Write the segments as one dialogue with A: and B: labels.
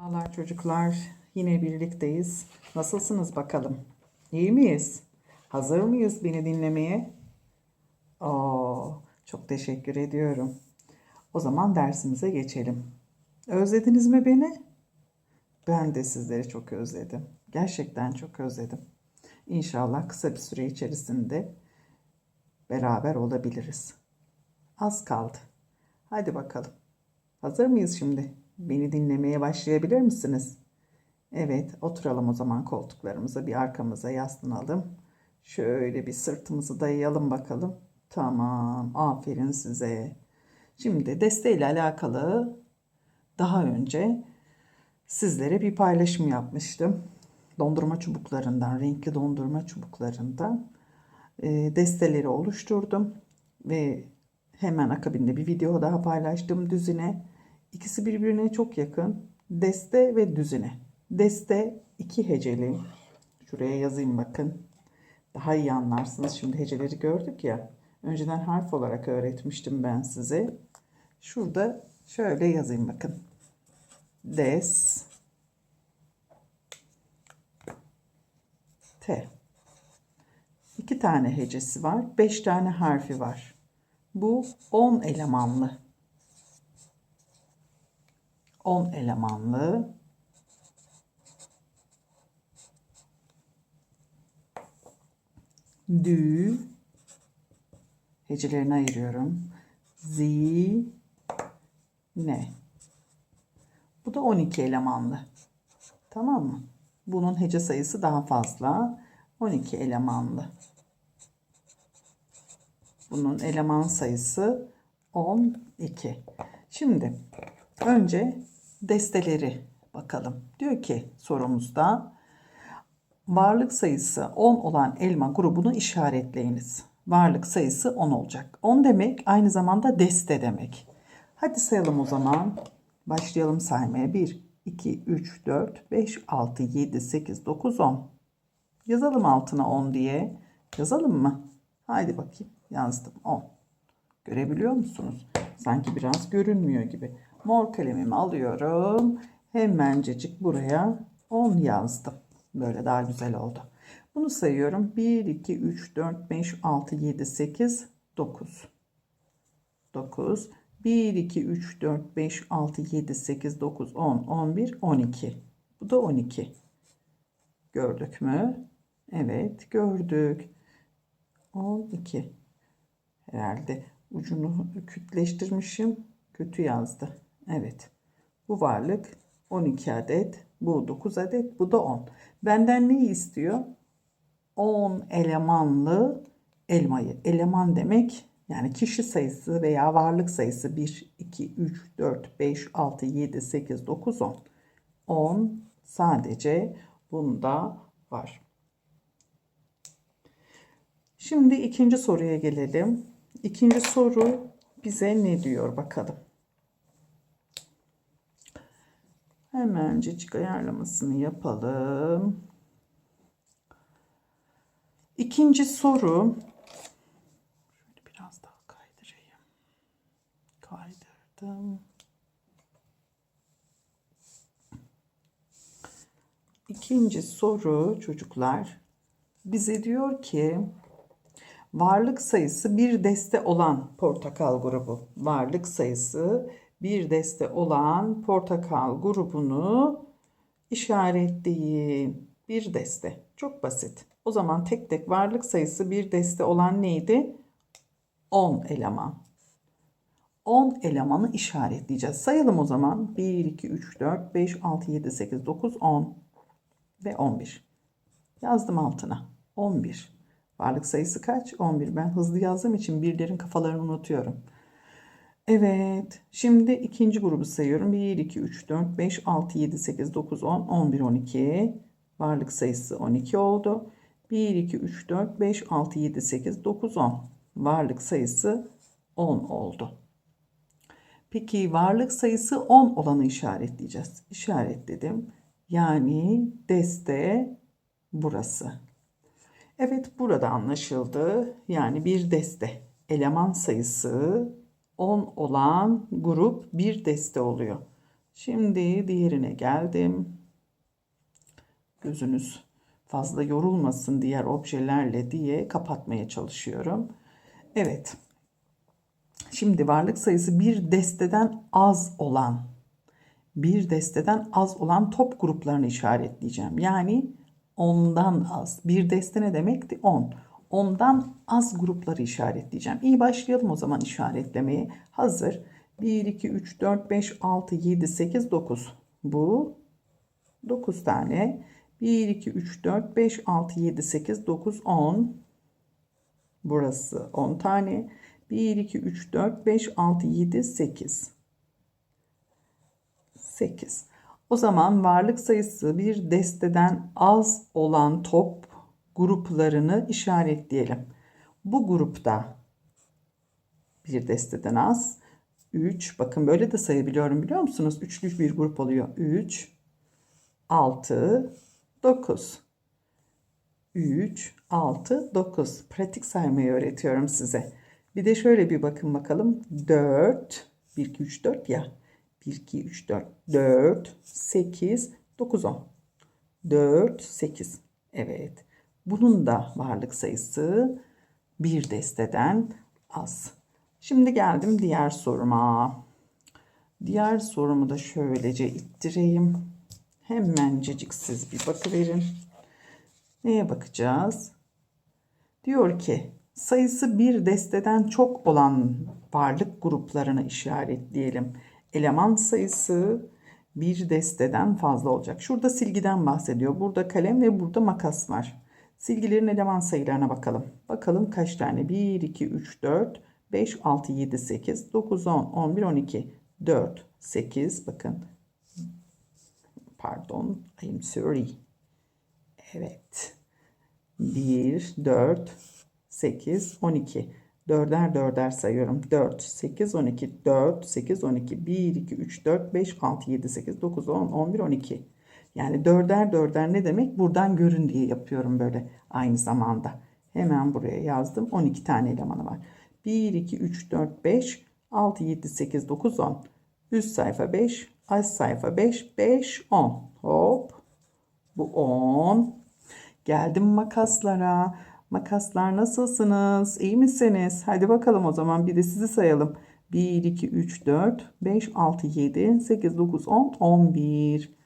A: Merhabalar çocuklar. Yine birlikteyiz. Nasılsınız bakalım? İyi miyiz? Hazır mıyız beni dinlemeye? Oo, çok teşekkür ediyorum. O zaman dersimize geçelim. Özlediniz mi beni? Ben de sizleri çok özledim. Gerçekten çok özledim. İnşallah kısa bir süre içerisinde beraber olabiliriz. Az kaldı. Hadi bakalım. Hazır mıyız şimdi? Beni dinlemeye başlayabilir misiniz? Evet, oturalım o zaman koltuklarımıza bir arkamıza yaslanalım. Şöyle bir sırtımızı dayayalım bakalım. Tamam, aferin size. Şimdi desteğiyle alakalı daha önce sizlere bir paylaşım yapmıştım. Dondurma çubuklarından, renkli dondurma çubuklarından e, desteleri oluşturdum ve hemen akabinde bir video daha paylaştım düzine. İkisi birbirine çok yakın. Deste ve düzine. Deste iki heceli. Şuraya yazayım bakın. Daha iyi anlarsınız. Şimdi heceleri gördük ya. Önceden harf olarak öğretmiştim ben size. Şurada şöyle yazayım bakın. Des T. İki tane hecesi var. Beş tane harfi var. Bu 10 elemanlı. 10 elemanlı dü hecelerini ayırıyorum. Zi ne. Bu da 12 elemanlı. Tamam mı? Bunun hece sayısı daha fazla. 12 elemanlı. Bunun eleman sayısı 12. Şimdi önce desteleri bakalım. Diyor ki sorumuzda varlık sayısı 10 olan elma grubunu işaretleyiniz. Varlık sayısı 10 olacak. 10 demek aynı zamanda deste demek. Hadi sayalım o zaman. Başlayalım saymaya. 1, 2, 3, 4, 5, 6, 7, 8, 9, 10. Yazalım altına 10 diye. Yazalım mı? Haydi bakayım. Yazdım 10. Görebiliyor musunuz? Sanki biraz görünmüyor gibi. Mor kalemimi alıyorum. Hemencecik buraya 10 yazdım. Böyle daha güzel oldu. Bunu sayıyorum. 1, 2, 3, 4, 5, 6, 7, 8, 9. 9. 1, 2, 3, 4, 5, 6, 7, 8, 9, 10, 11, 12. Bu da 12. Gördük mü? Evet gördük. 12. Herhalde ucunu kütleştirmişim. Kötü yazdı. Evet. Bu varlık 12 adet. Bu 9 adet. Bu da 10. Benden neyi istiyor? 10 elemanlı elmayı. Eleman demek yani kişi sayısı veya varlık sayısı 1, 2, 3, 4, 5, 6, 7, 8, 9, 10. 10 sadece bunda var. Şimdi ikinci soruya gelelim. İkinci soru bize ne diyor bakalım. Hemencecik ayarlamasını yapalım. İkinci soru. Şöyle biraz daha kaydırayım. Kaydırdım. İkinci soru çocuklar bize diyor ki varlık sayısı bir deste olan portakal grubu. Varlık sayısı bir deste olan portakal grubunu işaretleyin. Bir deste. Çok basit. O zaman tek tek varlık sayısı bir deste olan neydi? 10 eleman. 10 elemanı işaretleyeceğiz. Sayalım o zaman. 1, 2, 3, 4, 5, 6, 7, 8, 9, 10 ve 11. Yazdım altına. 11. Varlık sayısı kaç? 11. Ben hızlı yazdığım için birlerin kafalarını unutuyorum. Evet. Şimdi ikinci grubu sayıyorum. 1, 2, 3, 4, 5, 6, 7, 8, 9, 10, 11, 12. Varlık sayısı 12 oldu. 1, 2, 3, 4, 5, 6, 7, 8, 9, 10. Varlık sayısı 10 oldu. Peki varlık sayısı 10 olanı işaretleyeceğiz. İşaretledim. Yani deste burası. Evet burada anlaşıldı. Yani bir deste. Eleman sayısı 10 olan grup bir deste oluyor. Şimdi diğerine geldim. Gözünüz fazla yorulmasın diğer objelerle diye kapatmaya çalışıyorum. Evet. Şimdi varlık sayısı bir desteden az olan bir desteden az olan top gruplarını işaretleyeceğim. Yani ondan az. Bir deste ne demekti? 10. Ondan az grupları işaretleyeceğim. İyi başlayalım o zaman işaretlemeye. Hazır. 1, 2, 3, 4, 5, 6, 7, 8, 9. Bu 9 tane. 1, 2, 3, 4, 5, 6, 7, 8, 9, 10. Burası 10 tane. 1, 2, 3, 4, 5, 6, 7, 8. 8. O zaman varlık sayısı bir desteden az olan top gruplarını işaretleyelim. Bu grupta bir desteden az 3 bakın böyle de sayabiliyorum biliyor musunuz? Üçlü bir grup oluyor. 3 6 9 3 6 9 pratik saymayı öğretiyorum size. Bir de şöyle bir bakın bakalım. 4 1 2 3 4 ya. 1 2 3 4 4 8 9 10. 4 8. Evet. Bunun da varlık sayısı bir desteden az. Şimdi geldim diğer soruma. Diğer sorumu da şöylece ittireyim. Hemencecik siz bir bakıverin. Neye bakacağız? Diyor ki sayısı bir desteden çok olan varlık gruplarını işaretleyelim. Eleman sayısı bir desteden fazla olacak. Şurada silgiden bahsediyor. Burada kalem ve burada makas var. Silgilerin eleman sayılarına bakalım. Bakalım kaç tane? 1, 2, 3, 4, 5, 6, 7, 8, 9, 10, 11, 12, 4, 8. Bakın. Pardon. I'm sorry. Evet. 1, 4, 8, 12. Dörder dörder sayıyorum. 4, 8, 12, 4, 8, 12, 1, 2, 3, 4, 5, 6, 7, 8, 9, 10, 11, 12. Yani dörder dörder ne demek? Buradan görün diye yapıyorum böyle aynı zamanda. Hemen buraya yazdım. 12 tane elemanı var. 1, 2, 3, 4, 5, 6, 7, 8, 9, 10. Üst sayfa 5, alt sayfa 5, 5, 10. Hop. Bu 10. Geldim makaslara. Makaslar nasılsınız? İyi misiniz? Hadi bakalım o zaman bir de sizi sayalım. 1, 2, 3, 4, 5, 6, 7, 8, 9, 10, 11.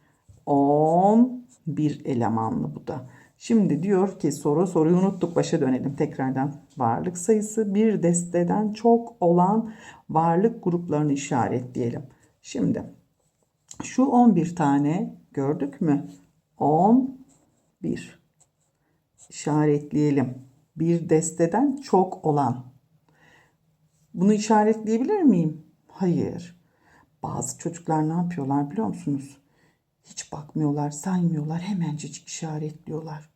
A: 11 elemanlı bu da. Şimdi diyor ki soru soruyu unuttuk başa dönelim tekrardan. Varlık sayısı bir desteden çok olan varlık gruplarını işaretleyelim. Şimdi şu 11 tane gördük mü? 11 işaretleyelim. Bir desteden çok olan. Bunu işaretleyebilir miyim? Hayır. Bazı çocuklar ne yapıyorlar biliyor musunuz? Hiç bakmıyorlar, saymıyorlar, hemencecik işaretliyorlar.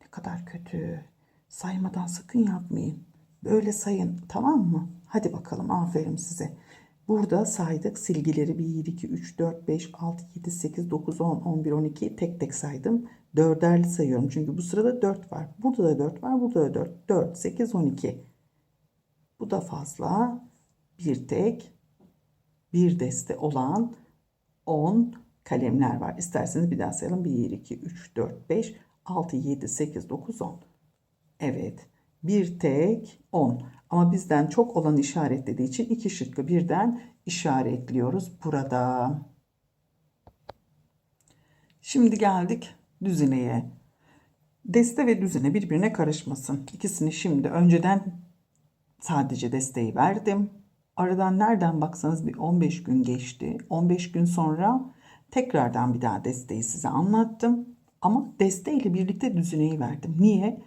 A: ne kadar kötü. Saymadan sakın yapmayın. Böyle sayın, tamam mı? Hadi bakalım, aferin size. Burada saydık silgileri 1, 2, 3, 4, 5, 6, 7, 8, 9, 10, 11, 12 tek tek saydım. Dörderli sayıyorum çünkü bu sırada 4 var. Burada da 4 var, burada da 4. 4, 8, 12. Bu da fazla. Bir tek bir deste olan 10 kalemler var. İsterseniz bir daha sayalım. 1, 2, 3, 4, 5, 6, 7, 8, 9, 10. Evet. Bir tek 10. Ama bizden çok olan işaretlediği için iki şıkkı birden işaretliyoruz burada. Şimdi geldik düzineye. Deste ve düzine birbirine karışmasın. İkisini şimdi önceden sadece desteği verdim. Aradan nereden baksanız bir 15 gün geçti. 15 gün sonra tekrardan bir daha desteği size anlattım. Ama desteğiyle birlikte düzineyi verdim. Niye?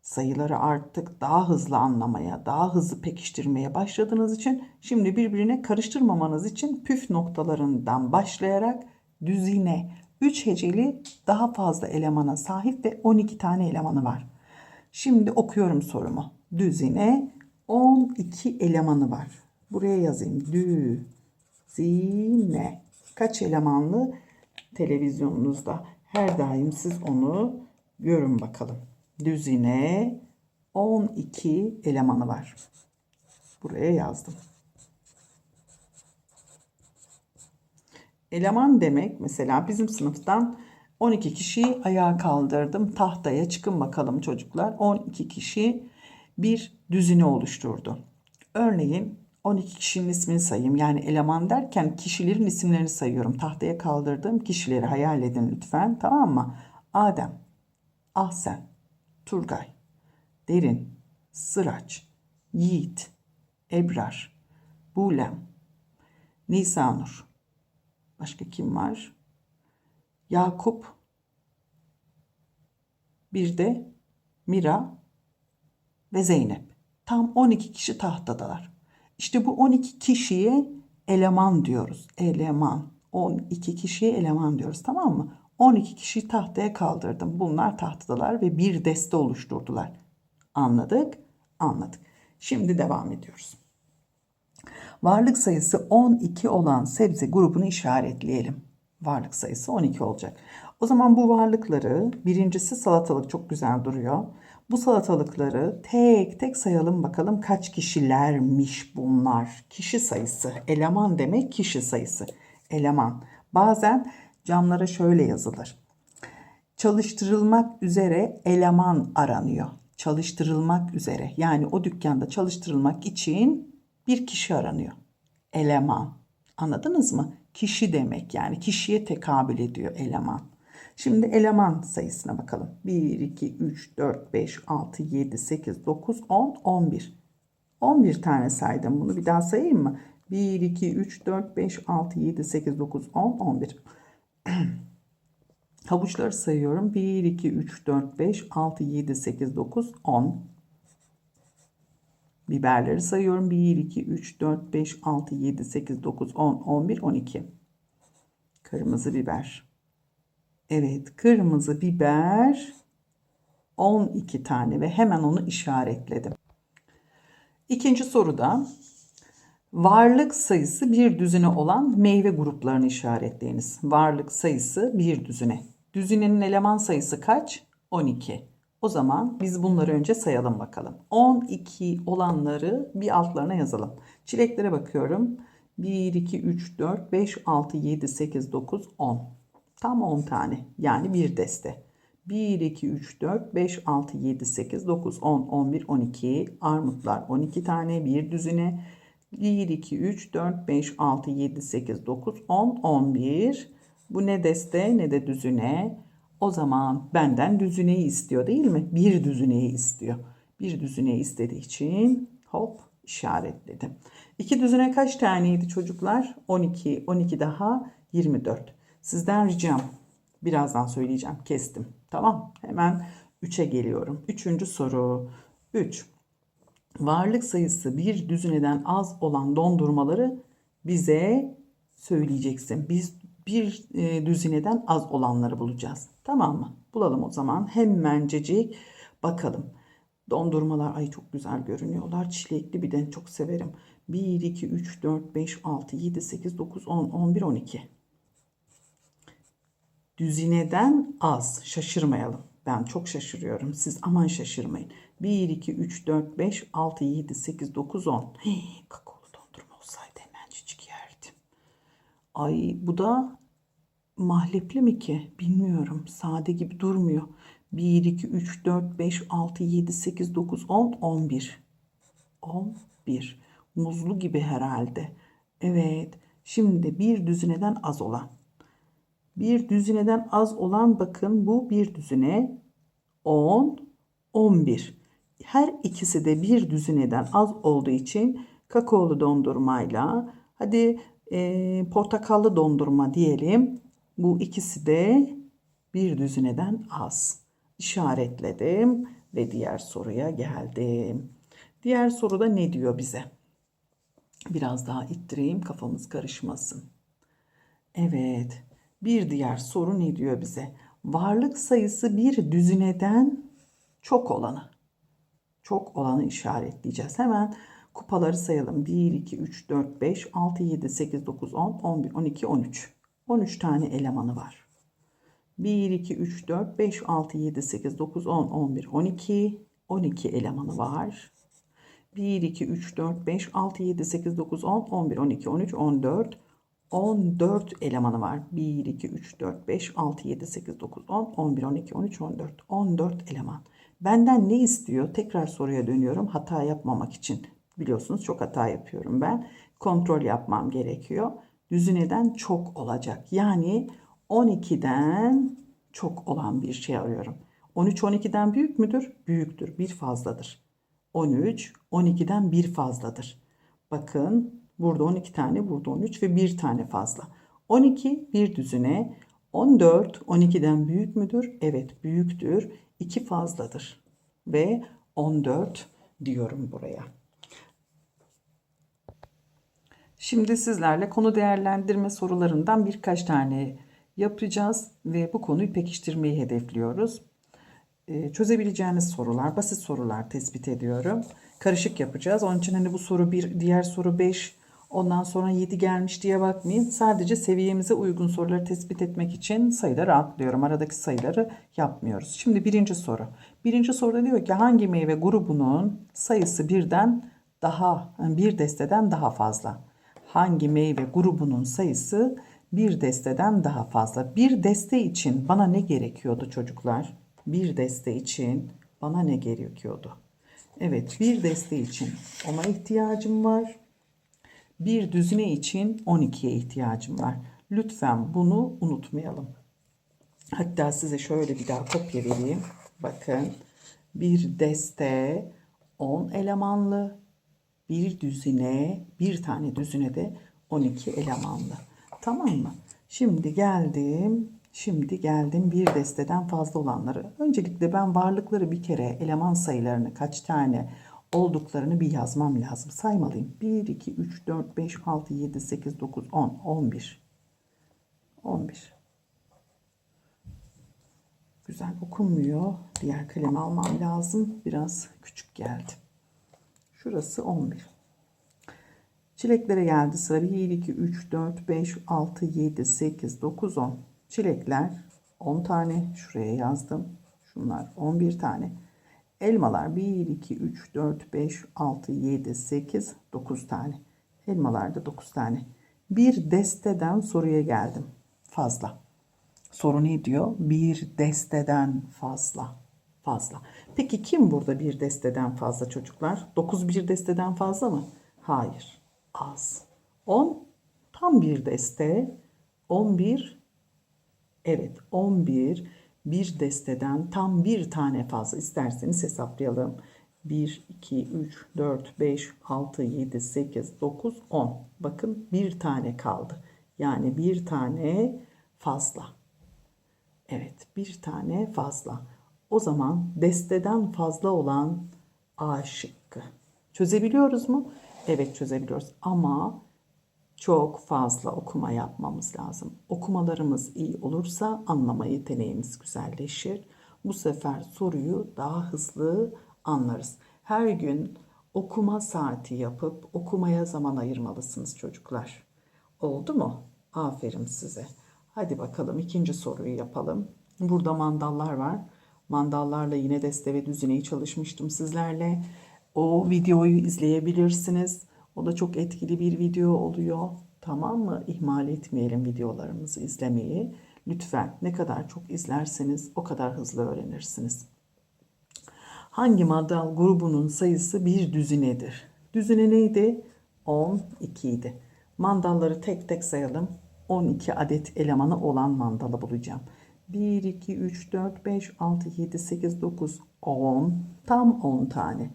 A: Sayıları artık daha hızlı anlamaya, daha hızlı pekiştirmeye başladığınız için şimdi birbirine karıştırmamanız için püf noktalarından başlayarak düzine 3 heceli daha fazla elemana sahip ve 12 tane elemanı var. Şimdi okuyorum sorumu. Düzine 12 elemanı var. Buraya yazayım. Düzine. Kaç elemanlı televizyonunuzda? Her daim siz onu görün bakalım. Düzine 12 elemanı var. Buraya yazdım. Eleman demek mesela bizim sınıftan 12 kişiyi ayağa kaldırdım. Tahtaya çıkın bakalım çocuklar. 12 kişi bir düzine oluşturdu. Örneğin 12 kişinin ismini sayayım. Yani eleman derken kişilerin isimlerini sayıyorum. Tahtaya kaldırdığım kişileri hayal edin lütfen. Tamam mı? Adem, Ahsen, Turgay, Derin, Sıraç, Yiğit, Ebrar, Bulem, Nisanur. Başka kim var? Yakup. Bir de Mira ve Zeynep. Tam 12 kişi tahtadalar. İşte bu 12 kişiye eleman diyoruz. Eleman. 12 kişiye eleman diyoruz tamam mı? 12 kişi tahtaya kaldırdım. Bunlar tahtadalar ve bir deste oluşturdular. Anladık? Anladık. Şimdi devam ediyoruz. Varlık sayısı 12 olan sebze grubunu işaretleyelim. Varlık sayısı 12 olacak. O zaman bu varlıkları birincisi salatalık çok güzel duruyor. Bu salatalıkları tek tek sayalım bakalım kaç kişilermiş bunlar. Kişi sayısı. Eleman demek kişi sayısı. Eleman. Bazen camlara şöyle yazılır. Çalıştırılmak üzere eleman aranıyor. Çalıştırılmak üzere. Yani o dükkanda çalıştırılmak için bir kişi aranıyor. Eleman. Anladınız mı? Kişi demek yani kişiye tekabül ediyor eleman. Şimdi eleman sayısına bakalım. 1, 2, 3, 4, 5, 6, 7, 8, 9, 10, 11. 11 tane saydım bunu. Bir daha sayayım mı? 1, 2, 3, 4, 5, 6, 7, 8, 9, 10, 11. Havuçları sayıyorum. 1, 2, 3, 4, 5, 6, 7, 8, 9, 10. Biberleri sayıyorum. 1, 2, 3, 4, 5, 6, 7, 8, 9, 10, 11, 12. Kırmızı biber. Evet, kırmızı biber 12 tane ve hemen onu işaretledim. İkinci soruda varlık sayısı bir düzine olan meyve gruplarını işaretleyiniz. Varlık sayısı bir düzine. Düzinenin eleman sayısı kaç? 12. O zaman biz bunları önce sayalım bakalım. 12 olanları bir altlarına yazalım. Çileklere bakıyorum. 1, 2, 3, 4, 5, 6, 7, 8, 9, 10. Tam 10 tane. Yani bir deste. 1, 2, 3, 4, 5, 6, 7, 8, 9, 10, 11, 12. Armutlar 12 tane bir düzine. 1, 2, 3, 4, 5, 6, 7, 8, 9, 10, 11. Bu ne deste ne de düzine. O zaman benden düzüneyi istiyor değil mi? Bir düzüneyi istiyor. Bir düzüneyi istediği için hop işaretledim. İki düzine kaç taneydi çocuklar? 12, 12 daha 24. Sizden ricam birazdan söyleyeceğim kestim. Tamam hemen 3'e geliyorum. Üçüncü soru 3. Varlık sayısı bir düzineden az olan dondurmaları bize söyleyeceksin. Biz bir e, düzineden az olanları bulacağız. Tamam mı? Bulalım o zaman. Hemencecik bakalım. Dondurmalar ay çok güzel görünüyorlar. Çilekli bir de çok severim. 1, 2, 3, 4, 5, 6, 7, 8, 9, 10, 11, 12. Düzineden az. Şaşırmayalım. Ben çok şaşırıyorum. Siz aman şaşırmayın. 1, 2, 3, 4, 5, 6, 7, 8, 9, 10. Hii, kakaolu dondurma olsaydı hemencecik yerdim. Ay bu da mahlepli mi ki? Bilmiyorum. Sade gibi durmuyor. 1, 2, 3, 4, 5, 6, 7, 8, 9, 10, 11. 11. Muzlu gibi herhalde. Evet. Şimdi bir düzineden az olan. Bir düzineden az olan bakın bu bir düzine 10, 11. Her ikisi de bir düzineden az olduğu için kakaolu dondurmayla hadi e, portakallı dondurma diyelim. Bu ikisi de bir düzineden az. İşaretledim ve diğer soruya geldim. Diğer soruda ne diyor bize? Biraz daha ittireyim kafamız karışmasın. Evet. Bir diğer soru ne diyor bize? Varlık sayısı bir düzineden çok olanı. Çok olanı işaretleyeceğiz. Hemen kupaları sayalım. 1, 2, 3, 4, 5, 6, 7, 8, 9, 10, 11, 12, 13. 13 tane elemanı var. 1, 2, 3, 4, 5, 6, 7, 8, 9, 10, 11, 12. 12 elemanı var. 1, 2, 3, 4, 5, 6, 7, 8, 9, 10, 11, 12, 13, 14. 14 elemanı var. 1, 2, 3, 4, 5, 6, 7, 8, 9, 10, 11, 12, 13, 14. 14 eleman. Benden ne istiyor? Tekrar soruya dönüyorum. Hata yapmamak için. Biliyorsunuz çok hata yapıyorum ben. Kontrol yapmam gerekiyor. Düzineden çok olacak. Yani 12'den çok olan bir şey arıyorum. 13 12'den büyük müdür? Büyüktür. Bir fazladır. 13 12'den bir fazladır. Bakın burada 12 tane, burada 13 ve bir tane fazla. 12 bir düzine. 14 12'den büyük müdür? Evet büyüktür. 2 fazladır. Ve 14 diyorum buraya. Şimdi sizlerle konu değerlendirme sorularından birkaç tane yapacağız ve bu konuyu pekiştirmeyi hedefliyoruz. Ee, çözebileceğiniz sorular, basit sorular tespit ediyorum. Karışık yapacağız. Onun için hani bu soru 1, diğer soru 5, ondan sonra 7 gelmiş diye bakmayın. Sadece seviyemize uygun soruları tespit etmek için sayıları atlıyorum. Aradaki sayıları yapmıyoruz. Şimdi birinci soru. Birinci soruda diyor ki hangi meyve grubunun sayısı birden daha, bir desteden daha fazla? Hangi meyve grubunun sayısı bir desteden daha fazla? Bir deste için bana ne gerekiyordu çocuklar? Bir deste için bana ne gerekiyordu? Evet, bir deste için ona ihtiyacım var. Bir düzine için 12'ye ihtiyacım var. Lütfen bunu unutmayalım. Hatta size şöyle bir daha kopya vereyim. Bakın bir deste 10 elemanlı, bir düzine, bir tane düzine de 12 elemanlı. Tamam mı? Şimdi geldim. Şimdi geldim bir desteden fazla olanları. Öncelikle ben varlıkları bir kere eleman sayılarını kaç tane olduklarını bir yazmam lazım. Saymalıyım. 1, 2, 3, 4, 5, 6, 7, 8, 9, 10, 11. 11. Güzel okunmuyor. Diğer kalemi almam lazım. Biraz küçük geldi. Şurası 11. Çileklere geldi sıra. 1, 2, 3, 4, 5, 6, 7, 8, 9, 10. Çilekler 10 tane. Şuraya yazdım. Şunlar 11 tane. Elmalar 1, 2, 3, 4, 5, 6, 7, 8, 9 tane. Elmalar da 9 tane. Bir desteden soruya geldim. Fazla. Soru ne diyor? Bir desteden fazla. Fazla. Peki kim burada bir desteden fazla çocuklar? 9 bir desteden fazla mı? Hayır. Az. 10 tam bir deste. 11 evet 11 bir desteden tam bir tane fazla isterseniz hesaplayalım. 1, 2, 3, 4, 5, 6, 7, 8, 9, 10. Bakın bir tane kaldı. Yani bir tane fazla. Evet bir tane fazla. O zaman desteden fazla olan A şıkkı. Çözebiliyoruz mu? Evet çözebiliyoruz ama çok fazla okuma yapmamız lazım. Okumalarımız iyi olursa anlama yeteneğimiz güzelleşir. Bu sefer soruyu daha hızlı anlarız. Her gün okuma saati yapıp okumaya zaman ayırmalısınız çocuklar. Oldu mu? Aferin size. Hadi bakalım ikinci soruyu yapalım. Burada mandallar var. Mandallarla yine deste ve düzineyi çalışmıştım sizlerle. O videoyu izleyebilirsiniz. O da çok etkili bir video oluyor. Tamam mı? İhmal etmeyelim videolarımızı izlemeyi. Lütfen ne kadar çok izlerseniz o kadar hızlı öğrenirsiniz. Hangi mandal grubunun sayısı bir düzinedir? Düzine neydi? 12 idi. Mandalları tek tek sayalım. 12 adet elemanı olan mandalı bulacağım. 1, 2, 3, 4, 5, 6, 7, 8, 9, 10. Tam 10 tane.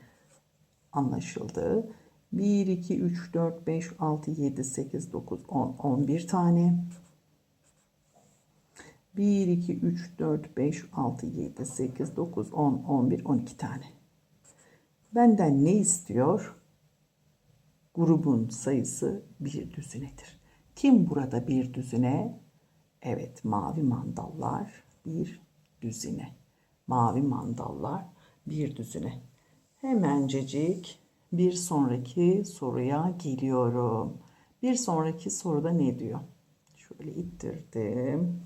A: Anlaşıldı. 1, 2, 3, 4, 5, 6, 7, 8, 9, 10, 11 tane. 1, 2, 3, 4, 5, 6, 7, 8, 9, 10, 11, 12 tane. Benden ne istiyor? Grubun sayısı bir düzinedir. Kim burada bir düzine? Evet, mavi mandallar bir düzine. Mavi mandallar bir düzine. Hemencecik bir sonraki soruya geliyorum. Bir sonraki soruda ne diyor? Şöyle ittirdim.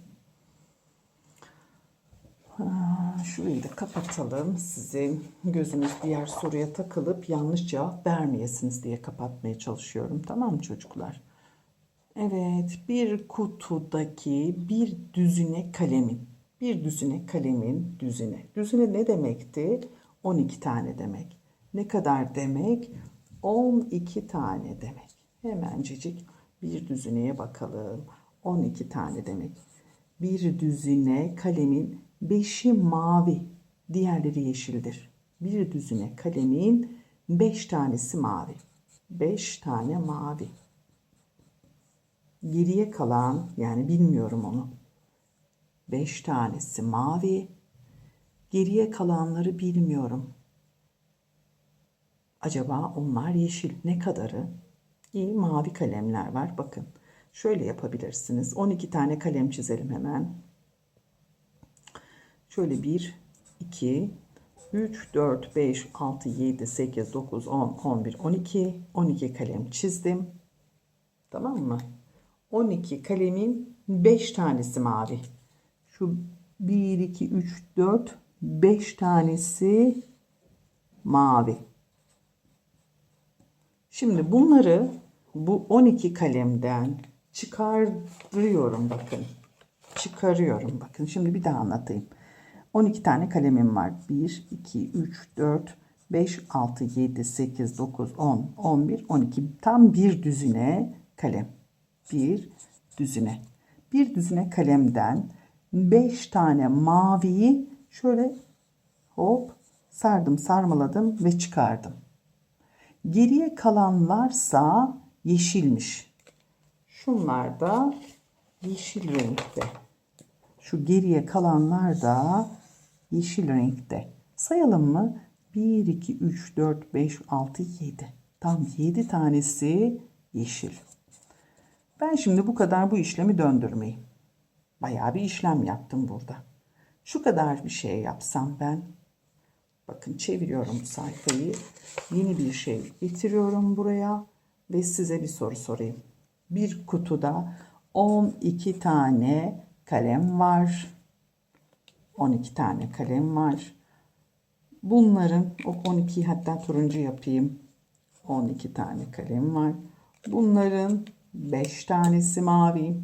A: Şurayı da kapatalım. Sizin gözünüz diğer soruya takılıp yanlış cevap vermeyesiniz diye kapatmaya çalışıyorum. Tamam mı çocuklar? Evet, bir kutudaki bir düzine kalemin. Bir düzine kalemin düzine. Düzine ne demekti? 12 tane demek. Ne kadar demek? 12 tane demek. Hemencecik bir düzineye bakalım. 12 tane demek. Bir düzine kalemin 5'i mavi, diğerleri yeşildir. Bir düzine kalemin 5 tanesi mavi. 5 tane mavi. Geriye kalan yani bilmiyorum onu. 5 tanesi mavi. Geriye kalanları bilmiyorum. Acaba onlar yeşil ne kadarı? İyi mavi kalemler var. Bakın şöyle yapabilirsiniz. 12 tane kalem çizelim hemen. Şöyle 1, 2, 3, 4, 5, 6, 7, 8, 9, 10, 11, 12. 12 kalem çizdim. Tamam mı? 12 kalemin 5 tanesi mavi. Şu 1, 2, 3, 4, 5 tanesi mavi. Şimdi bunları bu 12 kalemden çıkarıyorum bakın. Çıkarıyorum bakın. Şimdi bir daha anlatayım. 12 tane kalemim var. 1, 2, 3, 4, 5, 6, 7, 8, 9, 10, 11, 12. Tam bir düzine kalem. Bir düzine. Bir düzine kalemden 5 tane maviyi şöyle hop sardım, sarmaladım ve çıkardım. Geriye kalanlarsa yeşilmiş. Şunlar da yeşil renkte. Şu geriye kalanlar da yeşil renkte. Sayalım mı? 1, 2, 3, 4, 5, 6, 7. Tam 7 tanesi yeşil. Ben şimdi bu kadar bu işlemi döndürmeyeyim. Bayağı bir işlem yaptım burada. Şu kadar bir şey yapsam ben Bakın çeviriyorum sayfayı. Yeni bir şey getiriyorum buraya ve size bir soru sorayım. Bir kutuda 12 tane kalem var. 12 tane kalem var. Bunların o 12'yi hatta turuncu yapayım. 12 tane kalem var. Bunların 5 tanesi mavi.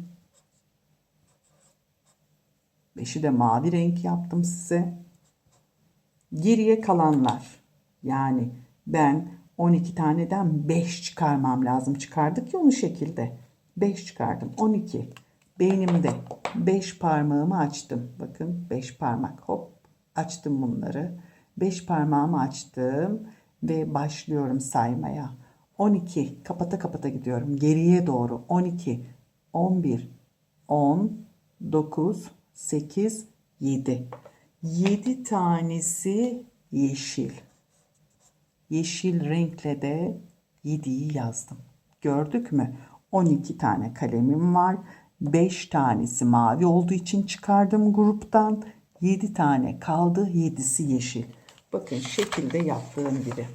A: 5'i de mavi renk yaptım size. Geriye kalanlar yani ben 12 taneden 5 çıkarmam lazım. Çıkardık ya onu şekilde. 5 çıkardım. 12. Beynimde 5 parmağımı açtım. Bakın 5 parmak hop açtım bunları. 5 parmağımı açtım ve başlıyorum saymaya. 12 kapata kapata gidiyorum. Geriye doğru 12, 11, 10, 9, 8, 7. 7 tanesi yeşil. Yeşil renkle de 7'yi yazdım. Gördük mü? 12 tane kalemim var. 5 tanesi mavi olduğu için çıkardım gruptan. 7 tane kaldı. 7'si yeşil. Bakın şekilde yaptığım gibi.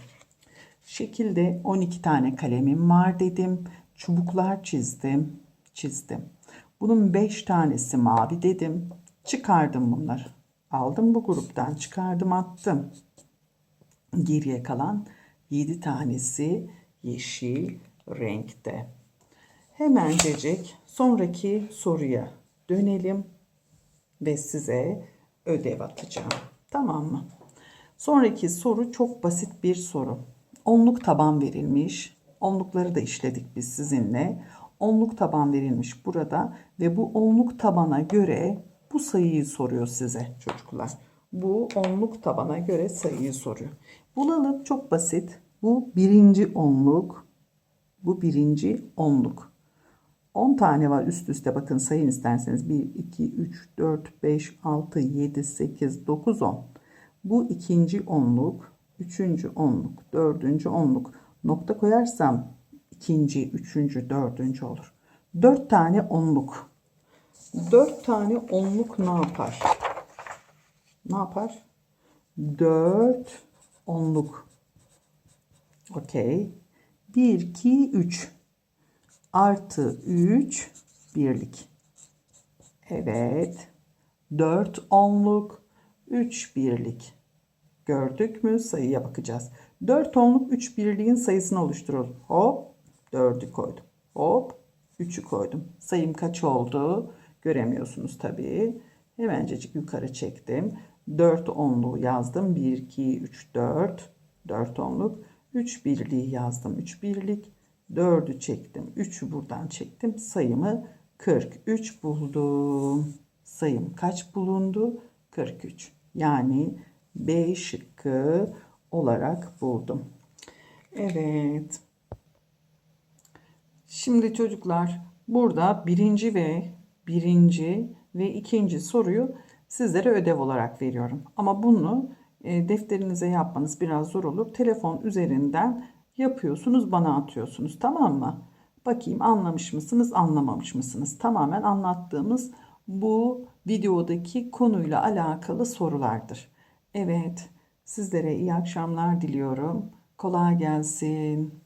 A: Şekilde 12 tane kalemim var dedim. Çubuklar çizdim. Çizdim. Bunun 5 tanesi mavi dedim. Çıkardım bunları. Aldım bu gruptan çıkardım attım. Geriye kalan 7 tanesi yeşil renkte. Hemencecik sonraki soruya dönelim ve size ödev atacağım. Tamam mı? Sonraki soru çok basit bir soru. Onluk taban verilmiş. Onlukları da işledik biz sizinle. Onluk taban verilmiş burada ve bu onluk tabana göre bu sayıyı soruyor size çocuklar. Bu onluk tabana göre sayıyı soruyor. Bulalım çok basit. Bu birinci onluk. Bu birinci onluk. 10 tane var üst üste bakın sayın isterseniz. 1, 2, 3, 4, 5, 6, 7, 8, 9, 10. Bu ikinci onluk. Üçüncü onluk. Dördüncü onluk. Nokta koyarsam ikinci, üçüncü, dördüncü olur. Dört tane onluk. 4 tane onluk ne yapar? Ne yapar? 4 onluk. Okey. 1, 2, 3. Artı 3 birlik. Evet. 4 onluk. 3 birlik. Gördük mü? Sayıya bakacağız. 4 onluk 3 birliğin sayısını oluşturalım. Hop 4'ü koydum. Hop 3'ü koydum. Sayım kaç oldu? Göremiyorsunuz tabii. Hemencecik yukarı çektim. 4 onluğu yazdım. 1, 2, 3, 4. 4 onluk. 3 birliği yazdım. 3 birlik. 4'ü çektim. 3'ü buradan çektim. Sayımı 43 buldum. Sayım kaç bulundu? 43. Yani B şıkkı olarak buldum. Evet. Şimdi çocuklar burada birinci ve birinci ve ikinci soruyu sizlere ödev olarak veriyorum. Ama bunu e, defterinize yapmanız biraz zor olur. Telefon üzerinden yapıyorsunuz, bana atıyorsunuz. Tamam mı? Bakayım anlamış mısınız, anlamamış mısınız? Tamamen anlattığımız bu videodaki konuyla alakalı sorulardır. Evet, sizlere iyi akşamlar diliyorum. Kolay gelsin.